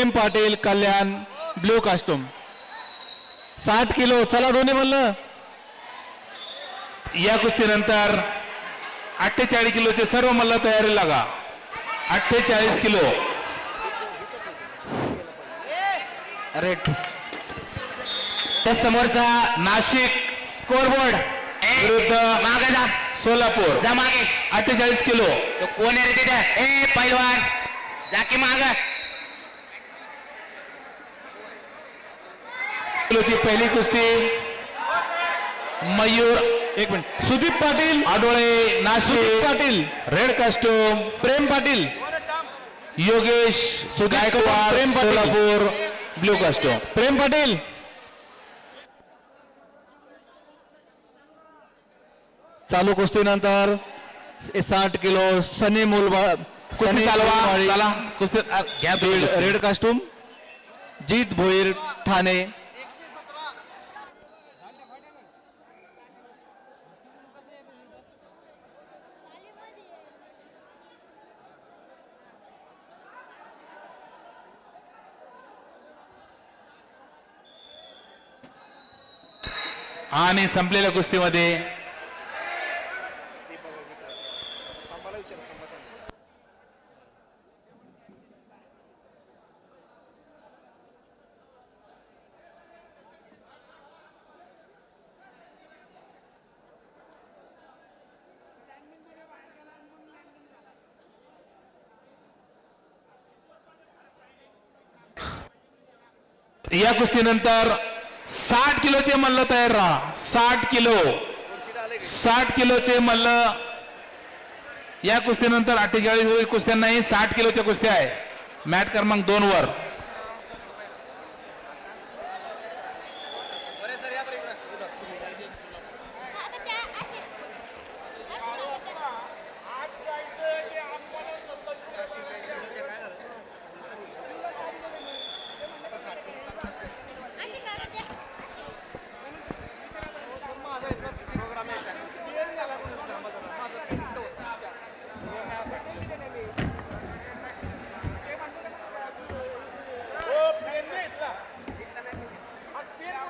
प्रेम Patil Kalyan blue costume साठ kilo. चला दोन्ही म्हणलं. या कुस्तीनंतर अठ्ठेचाळीस किलोचे सर्व मल्ल तयारी लागा. अठ्ठेचाळीस किलो. रेट त्या समोरचा नाशिक स्कोरबोर्ड विरुद्ध मागे जा. सोलापूर. जा मागे. अठ्ठेचाळीस किलो. तो कोण आहे रे तिथे? ए पैलवान. जा की माग. किलोची पहिली कुस्ती मयूर एक minute. Sudeep Patil Adole Nashik. Patil. Red costume Prem Patil. Yogesh Gaikwad Prem Patil. Solapur blue costume Prem Patil. चालू कुस्तीनंतर साठ किलो सनी मुलबा कुस्ती चालवा कुस्ती. Red costume Jeet Bhoir Thane. आणि संपलेल्या कुस्तीमध्ये. या कुस्तीनंतर साठ किलोचे मल्ल तयार राहा. साठ किलो. साठ किलोचे मल्ल. या कुस्तीनंतर अठ्ठेचाळीस कुस्त्या नाही साठ किलोच्या कुस्त्या आहे मॅट क्रमांक दोन वर.